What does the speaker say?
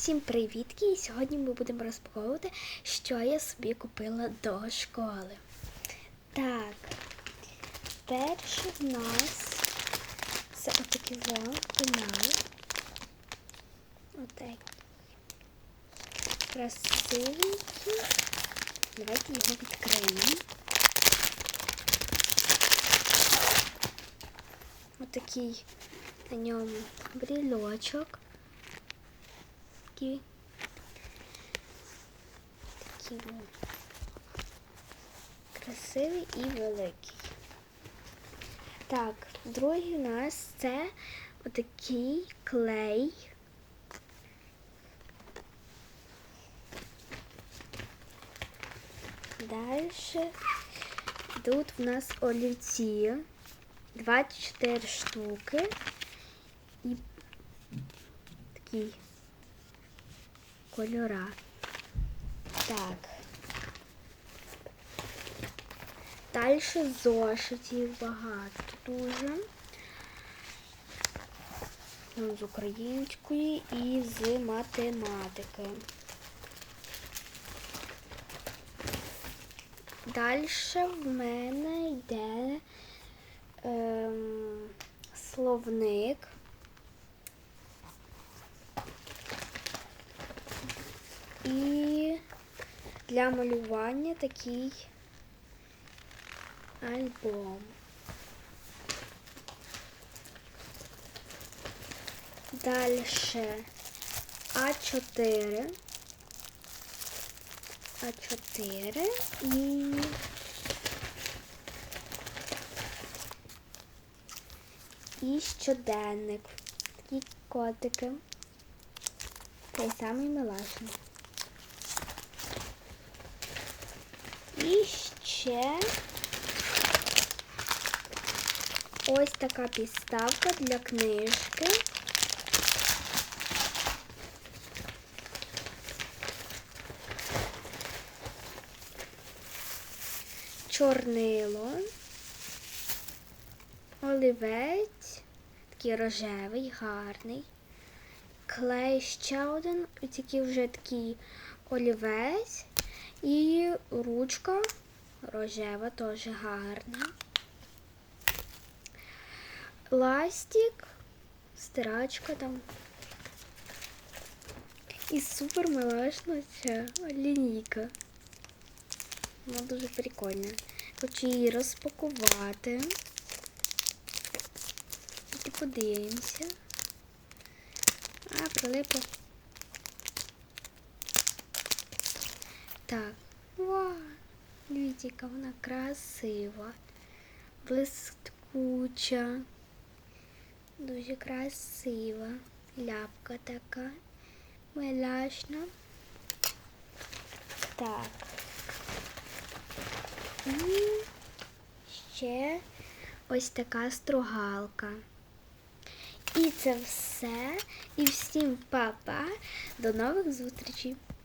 Всім привітки! І сьогодні ми будемо розпаковувати, що я собі купила до школи. Так, перший в нас це отакий пенал. Отакий. Красивенький. Давайте його відкриємо. Отакий на ньому брілочок. Такий. Такий він. Красивий і великий. Так, другий у нас це отакий клей. Далі тут в нас олівці. 24 штуки і такі кольора. Так. Далі зошитів багато дуже. Ну, З української і з математики. Далі в мене йде ем, словник. І для малювання такий альбом. Далі А4. А4 і І щоденник. Такі котики. Той самий милашний. І ще ось така підставка для книжки. Чорнило, олівець, такий рожевий, гарний. Клей ще один, такий вже такий олівець. І ручка рожева, теж гарна. Ластик, стирачка там. І супер милашна ця лінійка. Вона дуже прикольна. Хочу її розпакувати. І подивимося. А, прилипло. Так, вау! Дивіться, яка вона красива, блискуча, дуже красива. Ляпка така, миляшна. Так. І ще ось така стругалка. І це все. І всім па-па. До нових зустрічей!